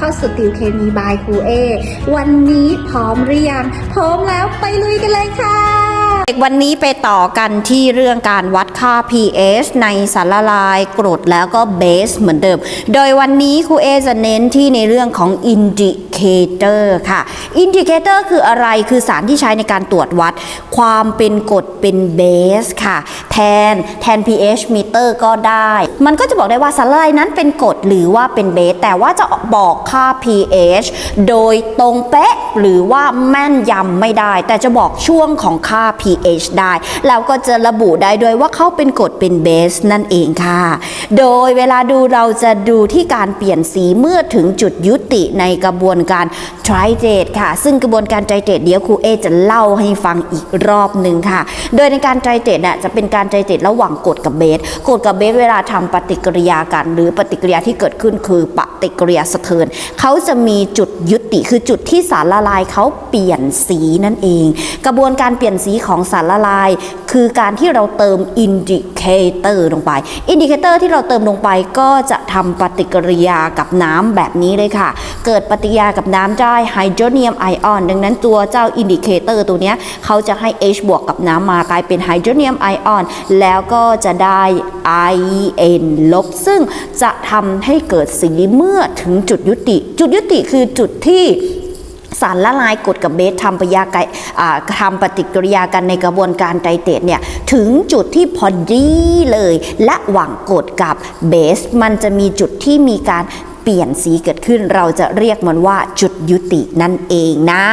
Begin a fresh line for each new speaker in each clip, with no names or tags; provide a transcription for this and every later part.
เข้าสู่ติวเคมีบายครูเอ วันนี้พร้อมหรือยัง พร้อมแล้วไปลุยกันเลยค่ะ
วันนี้ไปต่อกันที่เรื่องการวัดค่า pH ในสารละลายกรดแล้วก็เบสเหมือนเดิม โดยวันนี้ครูเอจะเน้นที่ในเรื่องของ indicator ค่ะ indicator คืออะไร คือสารที่ใช้ในการตรวจวัด ความเป็นกรดเป็นเบสค่ะ แทนแทน pH meter ก็ได้ มันก็จะบอกได้ว่าสารละลายนั้นเป็นกรดหรือว่าเป็นเบส แต่ว่าจะบอกค่า pH โดยตรงเป๊ะหรือว่าแม่นยำไม่ได้ แต่จะบอกช่วงของค่า pH ได้แล้วก็จะระบุได้ด้วยว่าเขาเป็นกรดเป็นเบสนั่นเองค่ะ โดยเวลาดูเราจะดูที่การเปลี่ยนสีเมื่อถึงจุดยุติในกระบวนการไทรเตรตค่ะ ซึ่งกระบวนการไทรเตรตเดี๋ยวครูเอจะเล่าให้ฟังอีกรอบหนึ่งค่ะ โดยในการไทรเตรตน่ะจะเป็นการไทรเตรตระหว่างกรดกับเบสกรดกับเบสเวลาทำปฏิกิริยากัน หรือปฏิกิริยาที่เกิดขึ้นคือปฏิกิริยาสะเทินเขาจะมีจุดยุติคือจุดที่สารละลายเขาเปลี่ยนสีนั่นเอง กระบวนการเปลี่ยนสีของสารละลายคือการที่เราเติมอินดิเคเตอร์ลงไป อินดิเคเตอร์ที่เราเติมลงไปก็จะทำปฏิกิริยากับน้ำแบบนี้เลยค่ะ เกิดปฏิกิริยากับน้ำได้ไฮโดรเนียมไอออน ดังนั้นตัวเจ้าอินดิเคเตอร์ตัวนี้เขาจะให้ H บวกกับน้ำมากลายเป็นไฮโดรเนียมไอออน แล้วก็จะได้ IN ลบ ซึ่งจะทำให้เกิดสีเมื่อถึงจุดยุติ จุดยุติคือจุดที่ สารละลายกรดกับเบสทำปฏิกิริยากทำปฏิกิริยากันในกระบวนการไตรเตตเนี่ยถึงจุดที่พอดีเลย และหว่างกรดกับเบส มันจะมีจุดที่มีการ เปลี่ยนสีเกิดขึ้น เราจะเรียกมันว่าจุดยุตินั่นเองนะ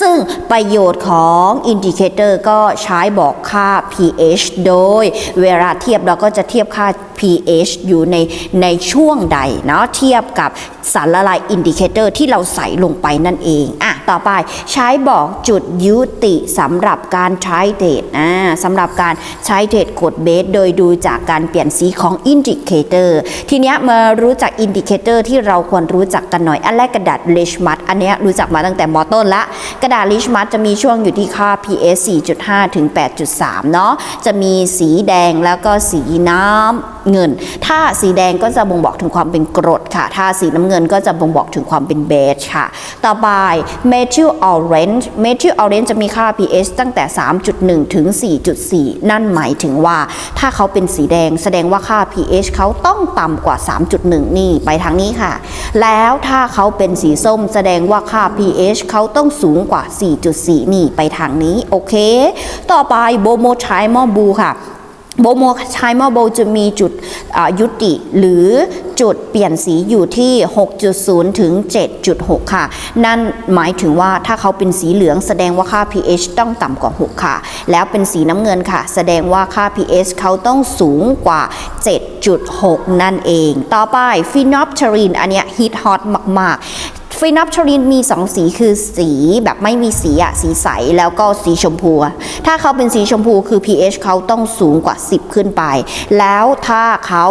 ซึ่งประโยชน์ของอินดิเคเตอร์ก็ใช้บอกค่า pH โดย เวลาเทียบเราก็จะเทียบค่า pH อยู่ในในช่วงใดเนาะเทียบกับสารละลายอินดิเคเตอร์ที่เราใส่ลงไปนั่นเองอะต่อไปใช้บอกจุดยุติสำหรับการใช้เดทอ่าสำหรับการใช้เดทกดเบสโดยดูจากการเปลี่ยนสีของอินดิเคเตอร์ทีเนี้ยมารู้จักอินดิเคเตอร์ที่ที่เราควรรู้จักกันหน่อย อันแรกกระดาษลิชมัดอันนี้รู้จักมาตั้งแต่มอต้นละ กระดาษลิชมัดจะมีช่วงอยู่ที่ค่า pH 4.5 ถึง 8.3 เนาะจะมีสีแดงแล้วก็สีน้ำเงิน ถ้าสีแดงก็จะบ่งบอกถึงความเป็นกรดค่ะ ถ้าสีน้ำเงินก็จะบ่งบอกถึงความเป็นเบสค่ะ ต่อไป methyl orange methyl orange จะมีค่า pH ตั้งแต่ 3.1 ถึง 4.4 นั่นหมายถึงว่า ถ้าเขาเป็นสีแดงแสดงว่าค่า pH เขาต้องต่ำกว่า 3.1 นี่ ไปทางนี้ค่ะแล้วถ้าเขาเป็นสีส้มแสดงว่าค่า pH เขาต้องสูงกว่า 4.4 นี่ไปทางนี้ โอเค ต่อไปโบโมไทมอบูค่ะ โบโมไชมอโบจะมีจุดยุติหรือจุดเปลี่ยนสีอยู่ที่ 6.0 ถึง 7.6 ค่ะ นั่นหมายถึงว่าถ้าเขาเป็นสีเหลืองแสดงว่าค่า pH ต้องต่ำกว่า 6 ค่ะ แล้วเป็นสีน้ำเงินค่ะ แสดงว่าค่า pH เขาต้องสูงกว่า 7.6 นั่นเอง ต่อไปฟีนอปเทอรีนอันเนี้ยฮิตฮอตมาก ๆ ฟีนอปทรินมี 2 สีคือสีแบบไม่มีสีอะสีใสแล้วก็สีชมพู ถ้าเขาเป็นสีชมพูคือ pH เขาต้องสูงกว่า 10 ขึ้นไป แล้วถ้าเขา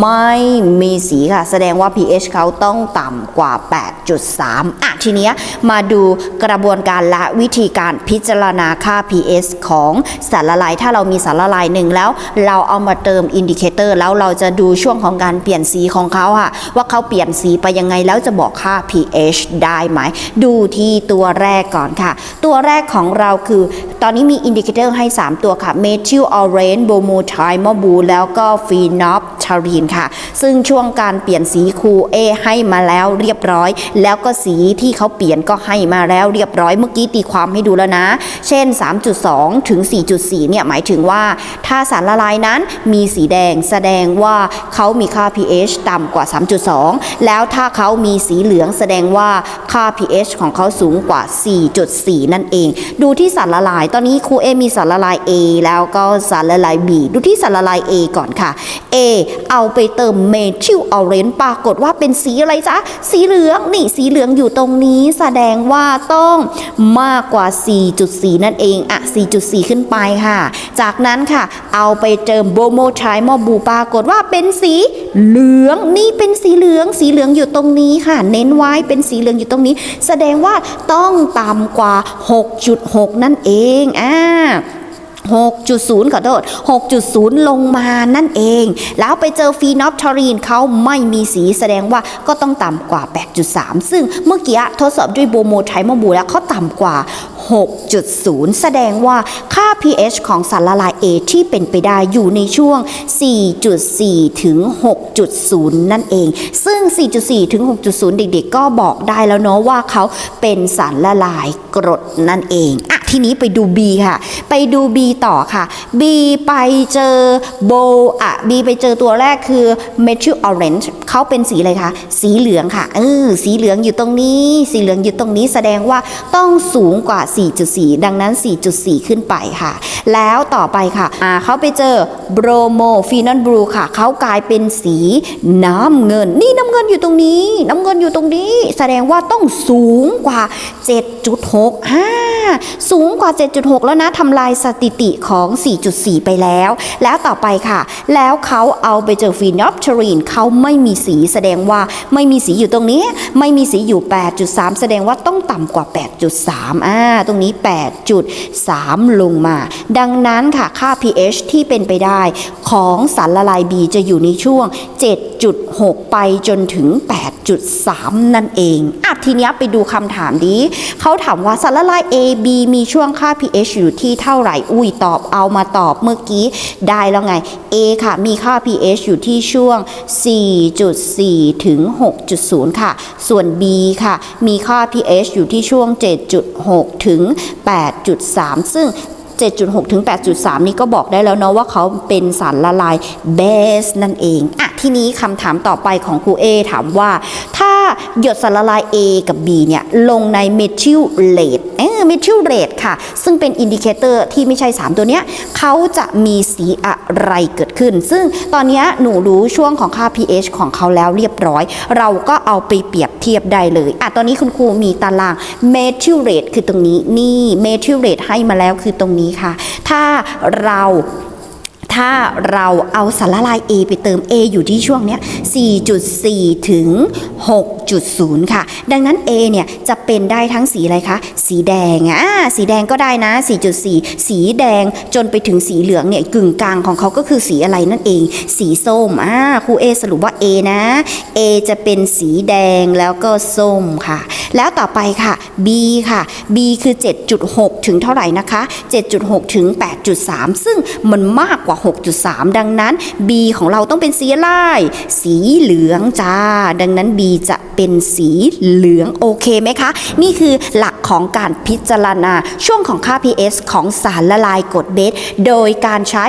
ไม่มีสีค่ะ แสดงว่า pH เขาต้องต่ำกว่า 8.3 อะ ทีเนี้ยมาดูกระบวนการและวิธีการพิจารณาค่า pH ของสารละลาย ถ้าเรามีสารละลายหนึ่งแล้ว เราเอามาเติมอินดิเคเตอร์แล้วเราจะดูช่วงของการเปลี่ยนสีของเขาค่ะ ว่าเขาเปลี่ยนสีไปยังไงแล้วจะบอกค่า pH ได้ไหม ดูที่ตัวแรกก่อนค่ะ ตัวแรกของเราคือ ตอนนี้มีอินดิเคเตอร์ให้ 3 ตัวค่ะ methyl orange bromotrimol แล้วก็ phenolphthalein ค่ะ ซึ่งช่วงการเปลี่ยนสีครูเอให้มาแล้วเรียบร้อย แล้วก็สีที่เขาเปลี่ยนก็ให้มาแล้วเรียบร้อย เมื่อกี้ตีความให้ดูแล้วนะ เช่น 3.2 ถึง 4.4 เนี่ย หมายถึงว่า ถ้าสารละลายนั้นมีสีแดงแสดงว่าเขามีค่า pH ต่ำกว่า 3.2 แล้วถ้าเขามีสีเหลืองแสดงว่าว่าค่า pH ของเขาสูงกว่า 4.4 นั่นเอง ดูที่สารละลาย ตอนนี้ครูเอมีสารละลาย A แล้วก็สารละลาย B ดูที่สารละลาย A ก่อนค่ะ A เอาไปเติมเมทิลออเรนปรากฏว่าเป็นสีอะไรจ๊ะ สีเหลือง นี่สีเหลืองอยู่ตรงนี้ แสดงว่าต้องมากกว่า 4.4 นั่นเอง อะ 4.4 ขึ้นไปค่ะ จากนั้นค่ะ เอาไปเติมโบโมไทมอบูปรากฏว่าเป็นสีเหลือง นี่เป็นสีเหลือง สีเหลืองอยู่ตรงนี้ค่ะ เน้นไว้เป็นสีเหลืองอยู่ตรงนี้ แสดงว่าต้องต่ำกว่า 6.6 นั่นเองอ่า6.0 ขอโทษ 6.0 ลงมานั่นเอง แล้วไปเจอฟีนอปทอรีนเขาไม่มีสีแสดงว่าก็ต้องต่ำกว่า 8.3 ซึ่งเมื่อกี้ทดสอบด้วยโบโมไทโมบูแล้วเขาต่ำกว่า 6.0 แสดงว่าค่า pH ของสารละลาย A ที่เป็นไปได้อยู่ในช่วง 4.4 ถึง 6.0 นั่นเอง ซึ่ง 4.4 ถึง 6.0 เด็กๆ ก็บอกได้แล้วเนาะว่าเขาเป็นสารละลายกรดนั่นเองอะ ทีนี้ไปดู B ค่ะ ไปดู B ต่อค่ะ B ไปเจอโบอะ B ไปเจอตัวแรกคือ methyl orange เขาเป็นสีอะไรคะสีเหลืองค่ะเออสีเหลืองอยู่ตรงนี้ สีเหลืองอยู่ตรงนี้แสดงว่าต้องสูงกว่า 4.4 ดังนั้น 4.4 ขึ้นไปค่ะ แล้วต่อไปค่ะอ่าเขาไปเจอ bromo phenol blue ค่ะเขากลายเป็นสีน้ำเงิน นี่น้ำเงินอยู่ตรงนี้ น้ำเงินอยู่ตรงนี้ แสดงว่าต้องสูงกว่า 7.6อ่าสูงกว่า 7.6 แล้วนะทำลายสถิติของ 4.4 ไปแล้ว แล้วต่อไปค่ะ แล้วเขาเอาไปเจอฟีนอฟเทรีนเขาไม่มีสีแสดงว่าไม่มีสีอยู่ตรงนี้ ไม่มีสีอยู่ 8.3 แสดงว่าต้องต่ำกว่า 8.3 อ่า ตรงนี้ 8.3 ลงมา ดังนั้นค่ะค่า pH ที่เป็นไปได้ของสารละลาย B จะอยู่ในช่วง 7.6 ไปจนถึง 8.3 นั่นเองอะทีเนี้ยไปดูคำถามดี เขาถามว่าสารละลาย A B มีช่วงค่า pH อยู่ที่เท่าไหร่ อุ้ยตอบเอามาตอบเมื่อกี้ได้แล้วไง A ค่ะ มีค่า pH อยู่ที่ช่วง 4.4 ถึง 6.0 ค่ะ ส่วน B ค่ะ มีค่า pH อยู่ที่ช่วง 7.6 ถึง 8.3 ซึ่ง 7.6 ถึง 8.3 นี่ก็บอกได้แล้วเนาะว่าเขาเป็นสารละลายเบสนั่นเองอะทีนี้คำถามต่อไปของครูเอถามว่า ถ้าหยดสารละลาย A กับ B เนี่ย ลงในเมทิลเลดเออเมทิลเลดค่ะ ซึ่งเป็นอินดิเคเตอร์ที่ไม่ใช่ 3 ตัวเนี้ยเขาจะมีสีอะไรเกิดขึ้น ซึ่งตอนนี้หนูรู้ช่วงของค่า pH ของเขาแล้วเรียบร้อย เราก็เอาไปเปรียบเทียบได้เลยอะตอนนี้คุณครูมีตารางเมทิลเลดคือตรงนี้นี่เมทิลเลดให้มาแล้วคือตรงนี้ี้ค่ะ ถ้าเรา ถ้าเราเอาสารละลาย A ไปเติม A อยู่ที่ช่วงเนี้ย 4.4 ถึง 6.0 ค่ะ ดังนั้น A เนี่ยจะเป็นได้ทั้งสีอะไรคะ สีแดงอะสีแดงก็ได้นะ 4.4 สีแดงจนไปถึงสีเหลืองเนี่ยกึ่งกลางของเขาก็คือสีอะไรนั่นเอง สีส้มอ่าครู A สรุปว่า A นะ A จะเป็นสีแดงแล้วก็ส้มค่ะ แล้วต่อไปค่ะ B ค่ะ B คือ 7.6 ถึงเท่าไหร่นะคะ 7.6 ถึง 8.3 ซึ่งมันมากกว่า6.3 ดังนั้น B ของเราต้องเป็นสีอะไรสีเหลืองจ้า ดังนั้น B จะเป็นสีเหลืองโอเคไหมคะ นี่คือหลักของการพิจารณาช่วงของค่า pH ของสารละลายกรดเบส โดยการใช้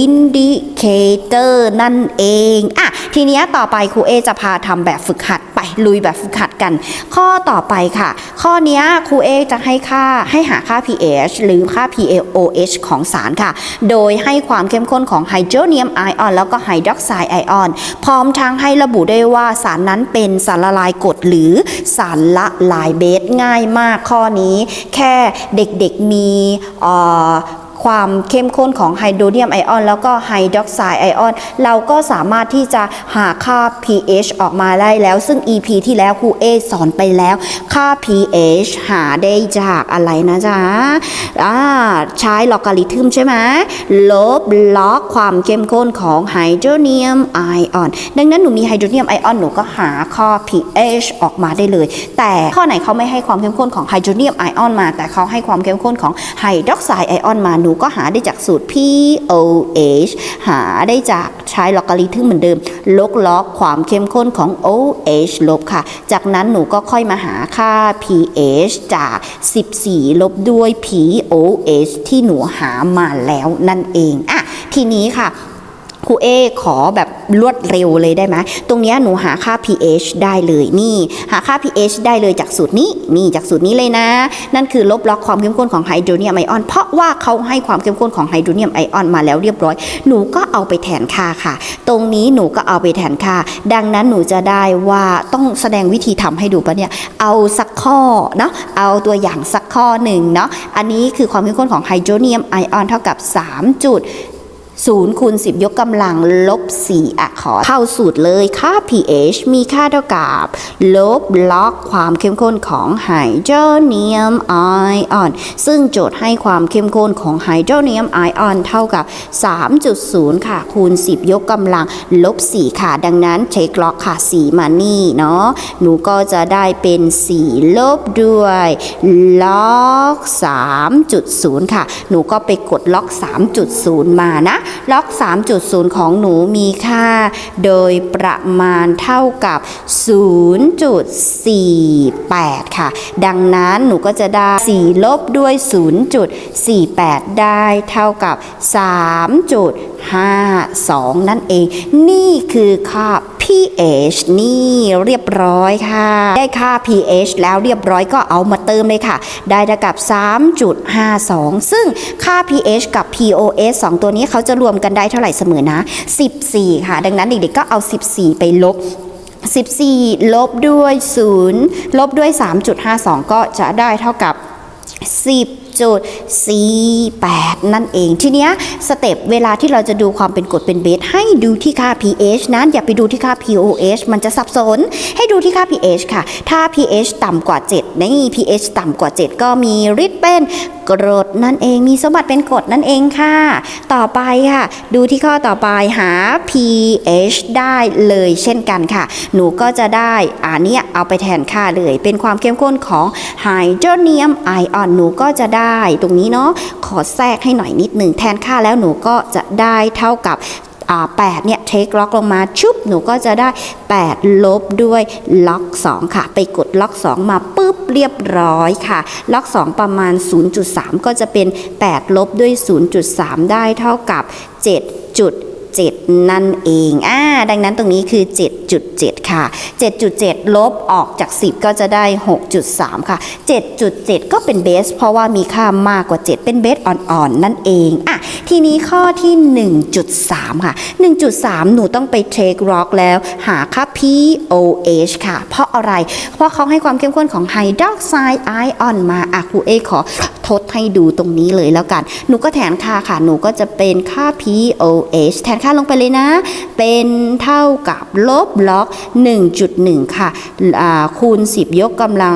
indicator นั่นเอง อะ ทีนี้ต่อไปครูเอจะพาทำแบบฝึกหัด ไปลุยแบบฝึกหัดกัน ข้อต่อไปค่ะ ข้อนี้ครูเอจะให้ค่าให้หาค่า pH หรือค่า PaOH ของสารค่ะ โดยให้ความเข้มข้นของไฮโดรเนียมไอออนแล้วก็ไฮดรอกไซด์ไอออน พร้อมทั้งให้ระบุได้ว่าสารนั้นเป็นสารละลายกรดหรือสารละลายเบสง่ายมากข้อนี้ แค่เด็กๆมีเอ่อ ความเข้มข้นของไฮโดรเนียมไอออน แล้วก็ไฮดรอกไซด์ไอออน เราก็สามารถที่จะหาค่า pH ออกมาได้แล้ว ซึ่ง EP ที่แล้วครูเอสอนไปแล้ว ค่า pH หาได้จากอะไรนะจ๊ะอ่าใช้ลอการิทึมใช่ไหมลบล็อกความเข้มข้นของไฮโดรเนียมไอออน ดังนั้นหนูมีไฮโดรเนียมไอออนหนูก็หาค่า pH ออกมาได้เลย แต่ข้อไหนเขาไม่ให้ความเข้มข้นของไฮโดรเนียมไอออนมา แต่เขาให้ความเข้มข้นของไฮดรอกไซด์ไอออนมาหนูก็หาได้จากสูตร POH หาได้จากใช้ลอการิทึมเหมือนเดิม ลบล็อกความเข้มข้นของ OH ลบค่ะ จากนั้นหนูก็ค่อยมาหาค่า pH จาก 14 ลบด้วย POH ที่หนูหามาแล้วนั่นเอง อะ ทีนี้ค่ะ ครูเอขอแบบรวดเร็วเลยได้ไหมตรงนี้หนูหาค่า pH ได้เลยนี่ หาค่า pH ได้เลยจากสูตรนี้นี่จากสูตรนี้เลยนะ นั่นคือลบล็อกความเข้มข้นของไฮโดรเนียมไอออน เพราะว่าเขาให้ความเข้มข้นของไฮโดรเนียมไอออนมาแล้วเรียบร้อย หนูก็เอาไปแทนค่าค่ะ ตรงนี้หนูก็เอาไปแทนค่า ดังนั้นหนูจะได้ว่าต้องแสดงวิธีทำให้ดูปะเนี่ย เอาสักข้อเนาะ เอาตัวอย่างสักข้อหนึ่งเนาะ อันนี้คือความเข้มข้นของไฮโดรเนียมไอออนเท่ากับ 3 จุด 0คูณ10 ยกกำลังลบ 4อะขอเข้าสูตรเลยค่า pH มีค่าเท่ากับ ลบล็อกความเข้มข้นของไฮโดรเนียมไอออน ซึ่งโจทย์ให้ความเข้มข้นของไฮโดรเนียมไอออนเท่ากับ 3.0 ค่ะ คูณ 10 ยกกำลังลบ 4 ค่ะ ดังนั้นเช็คล็อกค่ะ 4 มานี่เนาะ หนูก็จะได้เป็น 4 ลบด้วยล็อก 3.0 ค่ะ หนูก็ไปกดล็อก 3.0 มานะล็อก 3.0 ของหนูมีค่า โดยประมาณเท่ากับ 0.48 ค่ะ ดังนั้นหนูก็จะได้ 4 ลบด้วย 0.48 ได้เท่ากับ 3.52 นั่นเอง นี่คือค่า pH นี่เรียบร้อยค่ะ ได้ค่า pH แล้วเรียบร้อยก็เอามาเติมเลยค่ะ ได้เท่ากับ 3.52 ซึ่งค่า pH กับ POS 2 ตัวนี้เขาจะรวมกันได้เท่าไหร่เสมอนะ 14 ค่ะ ดังนั้นเด็กๆก็เอา 14 ไปลบ14 ลบด้วย 0 ลบด้วย 3.52 ก็จะได้เท่ากับ 10 10.48 นั่นเองทีเนี้ยสเต็ปเวลาที่เราจะดูความเป็นกรดเป็นเบสให้ดูที่ค่า pH นั้นอย่าไปดูที่ค่า pOH มันจะสับสน ให้ดูที่ค่า pH ค่ะ ถ้า pH ต่ำกว่า7นี่ pH ต่ำกว่า 7 ก็มีฤทธิ์เป็นกรดนั่นเองมีสมบัติเป็นกรดนั่นเองค่ะ ต่อไปค่ะ ดูที่ข้อต่อไปหา pH ได้เลยเช่นกันค่ะ หนูก็จะได้อันนี้เอาไปแทนค่าเลย เป็นความเข้มข้นของไฮโดรเนียมไอออนหนูก็จะได้ได้ตรงนี้เนาะขอแทรกให้หน่อยนิดหนึ่งแทนค่าแล้วหนูก็จะได้เท่ากับ8เนี่ยเทคล็อกลงมาชุบหนูก็จะได้ 8 ลบด้วยล็อก 2 ค่ะ ไปกดล็อก 2 มาปุ๊บเรียบร้อยค่ะ ล็อก 2 ประมาณ 0.3 ก็จะเป็น 8 ลบด้วย 0.3 ได้เท่ากับ 7 7 นั่นเองอ่า ดังนั้นตรงนี้คือ 7.7 ค่ะ 7.7 ลบออกจาก 10 ก็จะได้ 6.3 ค่ะ 7.7 ก็เป็นเบส เพราะว่ามีค่ามากกว่า 7 เป็นเบสอ่อนๆ นั่นเองอะทีนี้ข้อที่ 1.3 ค่ะ 1.3 หนูต้องไปเทคล็อกแล้วหาค่า POH ค่ะ เพราะอะไร เพราะเขาให้ความเข้มข้นของไฮดรอกไซด์ไอออนมาอะครูเอขอทดให้ดูตรงนี้เลยแล้วกัน หนูก็แทนค่าค่ะ หนูก็จะเป็นค่า POH แทนค่าลงไปเลยนะ เป็นเท่ากับลบล็อก 1.1 ค่ะอ่าคูณ 10 ยกกำลัง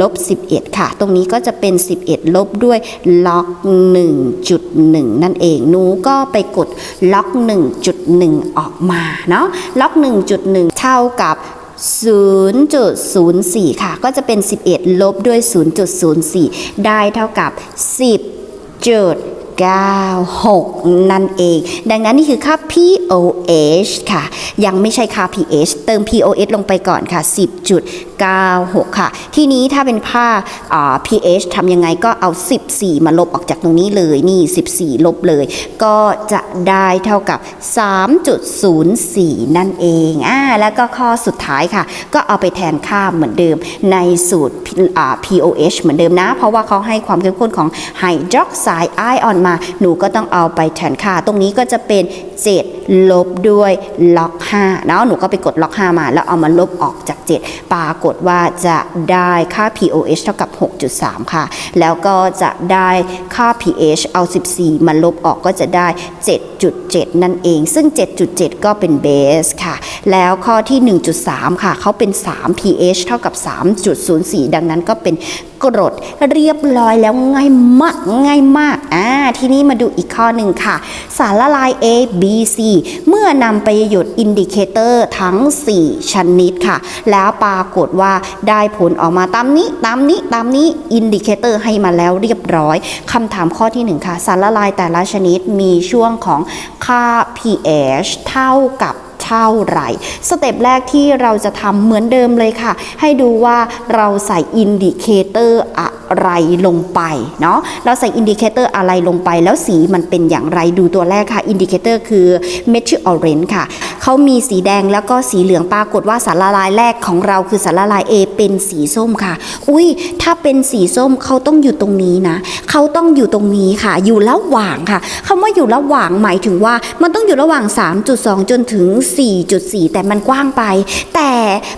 ลบ 11 ค่ะ ตรงนี้ก็จะเป็น 11 ลบด้วยล็อก 1.1 นั่นเองหนูก็ไปกดล็อก 1.1 ออกมาเนาะล็อก 1.1 เท่ากับ0.04 ค่ะ ก็จะเป็น 11 ลบด้วย 0.04 ได้เท่ากับ 10จุด 96 นั่นเอง ดังนั้นนี่คือค่า POH ค่ะ ยังไม่ใช่ค่า pH เติม POH ลงไปก่อนค่ะ 96 ค่ะ ทีนี้ถ้าเป็นค่าา pH ทำยังไงก็เอา 14 มาลบออกจากตรงนี้เลยนี่ 14 ลบเลย ก็จะได้เท่ากับ 3.04 นั่นเองอ่าแล้วก็ข้อสุดท้ายค่ะ ก็เอาไปแทนค่าเหมือนเดิมในสูตร POH เหมือนเดิมนะ เพราะว่าเขาให้ความเข้มข้นของไฮดรอกไซด์ไอออนมา หนูก็ต้องเอาไปแทนค่า ตรงนี้ก็จะเป็น 7 ลบด้วยล็อก5เนาะหนูก็ไปกดล็อก 5 มา แล้วเอามาลบออกจาก 7 ปรากฏว่าจะได้ค่า POH เท่ากับ 6.3 ค่ะ แล้วก็จะได้ค่า pH เอา 14 มาลบออกก็จะได้ 7.7 นั่นเอง ซึ่ง 7.7 ก็เป็นเบสค่ะ แล้วข้อที่ 1.3 ค่ะเขาเป็น 3 pH เท่ากับ 3.04 ดังนั้นก็เป็นกรดเรียบร้อยแล้วง่ายมากง่ายมาก อ่าทีนี้มาดูอีกข้อหนึ่งค่ะ สารละลาย A B C เมื่อนำไปหยดอินดิเคเตอร์ทั้ง 4 ชนิดค่ะ แล้วปรากฏว่าได้ผลออกมาตามนี้ตามนี้ตามนี้อินดิเคเตอร์ให้มาแล้วเรียบร้อยคำถามข้อที่ 1 ค่ะ สารละลายแต่ละชนิดมีช่วงของค่า pH เท่ากับ ท่าไหร่ สเต็ปแรกที่เราจะทำเหมือนเดิมเลยค่ะ ให้ดูว่าเราใส่อินดิเคเตอร์อะไรลงไปเนาะเราใส่อินดิเคเตอร์อะไรลงไป แล้วสีมันเป็นอย่างไรดูตัวแรกค่ะ อินดิเคเตอร์คือเมทิลออเรนจ์ค่ะเขามีสีแดงแล้วก็สีเหลืองปรากฏว่าสารละลายแรกของเราคือสารละลาย A เป็นสีส้มค่ะ อุ้ยถ้าเป็นสีส้มเขาต้องอยู่ตรงนี้นะเขาต้องอยู่ตรงนี้ค่ะ อยู่ระหว่างค่ะคำว่าอยู่ระหว่างหมายถึงว่ามันต้องอยู่ระหว่าง 3.2 จนถึง4.4 แต่มันกว้างไป แต่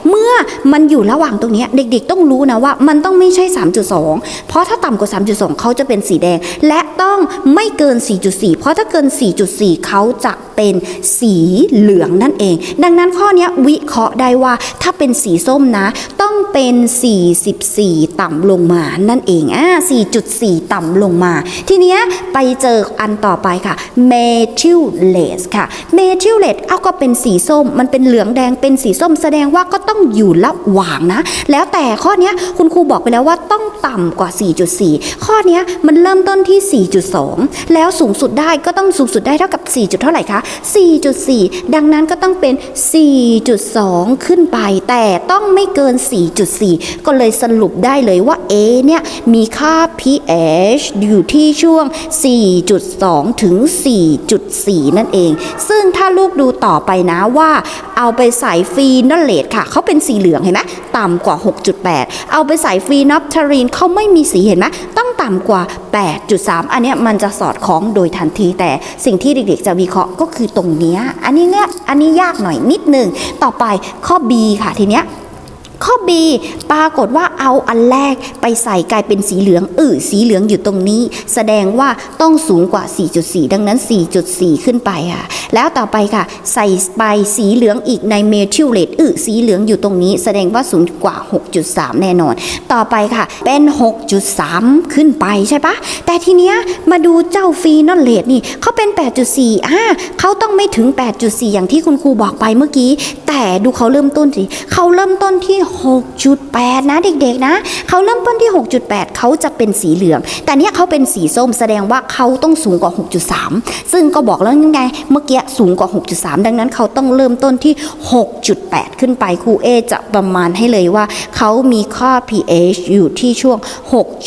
เมื่อมันอยู่ระหว่างตรงนี้เด็กๆต้องรู้นะว่ามันต้องไม่ใช่ 3.2 เพราะถ้าต่ำกว่า 3.2 เขาจะเป็นสีแดง และต้องไม่เกิน 4.4 เพราะถ้าเกิน 4.4 เขาจะเป็นสีเหลืองนั่นเอง ดังนั้นข้อนี้วิเคราะห์ได้ว่าถ้าเป็นสีส้มนะ ต้องเป็น 44 ต่ำลงมานั่นเองอ่า4.4 ต่ำลงมา ทีเนี้ยไปเจออันต่อไปค่ะ methylase ค่ะ methylase เอาก็เป็นสีส้ม มันเป็นเหลืองแดงเป็นสีส้ม แสดงว่าก็ต้องอยู่ระหว่างนะ แล้วแต่ข้อนี้คุณครูบอกไปแล้วว่าต้องต่ำกว่า 4.4 ข้อนี้มันเริ่มต้นที่ 4.2 แล้วสูงสุดได้ก็ต้องสูงสุดได้เท่ากับ 4 จุดเท่าไหร่คะ 4.4 ดังนั้นก็ต้องเป็น 4.2 ขึ้นไป แต่ต้องไม่เกิน 4.4 ก็เลยสรุปได้เลยว่า A เนี่ยมีค่า pH อยู่ที่ช่วง 4.2 ถึง 4.4 นั่นเอง ซึ่งถ้าลูกดูต่อไปนะว่าเอาไปใส่ฟีนอลเลตค่ะเขาเป็นสีเหลืองเห็นไหมต่ำกว่า 6.8 เอาไปใส่ฟีนอปทารีนเขาไม่มีสีเห็นไหมต้องต่ำกว่า 8.3 อันเนี้ยมันจะสอดคล้องโดยทันที แต่สิ่งที่เด็กๆจะวิเคราะห์ก็คือตรงเนี้ยอันนี้เนี่ยอันนี้ยากหน่อยนิดนึงต่อไปข้อ B ค่ะทีเนี้ย ข้อ B ปรากฏว่าเอาอันแรกไปใส่กลายเป็นสีเหลืองอือสีเหลืองอยู่ตรงนี้ แสดงว่าต้องสูงกว่า 4.4 ดังนั้น 4.4 ขึ้นไปค่ะ แล้วต่อไปค่ะ ใส่ไปสีเหลืองอีกในเมทิลเลตอือสีเหลืองอยู่ตรงนี้ แสดงว่าสูงกว่า 6.3 แน่นอน ต่อไปค่ะเป็น 6.3 ขึ้นไปใช่ปะแต่ทีเนี้ยมาดูเจ้าฟีนอลเลตนี่เขาเป็น 8.4อ่าเขาต้องไม่ถึง 8.4 อย่างที่คุณครูบอกไปเมื่อกี้ แต่ดูเขาเริ่มต้นสิเขาเริ่มต้นที่6.8 นะเด็กๆนะเขาเริ่มต้นที่ 6.8 เขาจะเป็นสีเหลือง แต่เนี้ยเขาเป็นสีส้มแสดงว่าเขาต้องสูงกว่า 6.3 ซึ่งก็บอกแล้วยังไงเมื่อกี้สูงกว่า 6.3 ดังนั้นเขาต้องเริ่มต้นที่ 6.8 ขึ้นไปครูเอจะประมาณให้เลยว่าเขามีค่า pH อยู่ที่ช่วง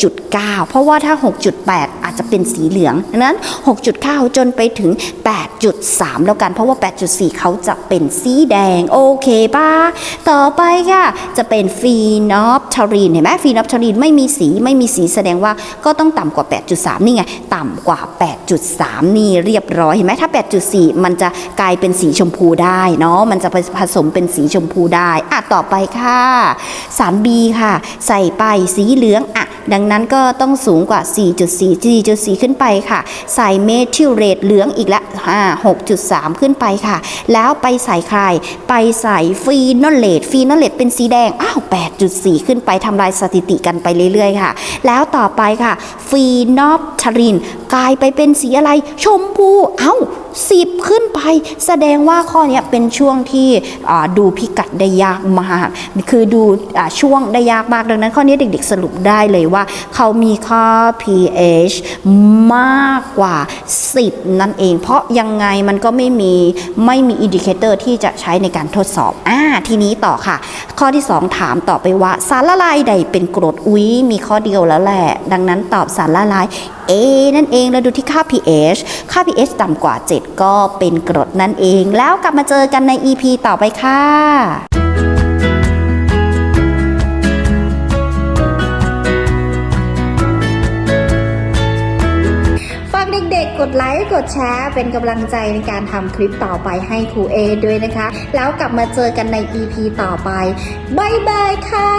6.9 เพราะว่าถ้า 6.8อา จะเป็นสีเหลืองดังนั้น 6.9 จนไปถึง 8.3 แล้วกัน เพราะว่า 8.4 เขาจะเป็นสีแดง โอเคป่ะ ต่อไปค่ะ จะเป็นฟีนอปทารีนเห็นไหมฟีนอปทารีนไม่มีสีไม่มีสีแสดงว่าก็ต้องต่ำกว่า 8.3 นี่ไง ต่ำกว่า 8.3 นี่เรียบร้อยเห็นไหมถ้า 8.4 มันจะกลายเป็นสีชมพูได้เนาะมันจะผสมเป็นสีชมพูได้อะต่อไปค่ะสาร B ค่ะ ใส่ไปสีเหลืองอะดังนั้นก็ต้องสูงกว่า 4.4 4.4 ขึ้นไปค่ะ ใส่เมทิลเรตเหลืองอีกแล้วอ่า6.3 ขึ้นไปค่ะ แล้วไปใส่ใคร ไปใส่ฟีนอลเลตฟีนอลเลตเป็นสีแดง อ้าว 8.4 ขึ้นไปทำลายสถิติกันไปเรื่อยๆค่ะ แล้วต่อไปค่ะ ฟีนอปทาริน กลายไปเป็นสีอะไร ชมพู เอ้า 10 ขึ้นไป แสดงว่าข้อนี้เป็นช่วงที่ดูพิกัดได้ยากมาก คือดูอช่วงได้ยากมากดังนั้น ข้อนี้เด็กๆสรุปได้เลยว่า เขามีค่า pH มากกว่า 10 นั่นเอง เพราะยังไงมันก็ไม่มีไม่มีอินดิเคเตอร์ที่จะใช้ในการทดสอบอ่าทีนี้ต่อค่ะ ข้อที่ 2 ถามต่อไปว่าสารละลายใดเป็นกรดอุ๊ยมีข้อเดียวแล้วแหละ ดังนั้นตอบสารละลาย A นั่นเองเราดูที่ค่า pH ค่า pH ต่ำกว่า 7 ก็เป็นกรดนั่นเอง แล้วกลับมาเจอกันใน EP ต่อไปค่ะ
ฝากเด็กๆ กดไลค์ กดแชร์ เป็นกำลังใจในการทำคลิปต่อไปให้ครูเอด้วยนะคะ แล้วกลับมาเจอกันใน EP ต่อไป บ๊ายบายค่ะ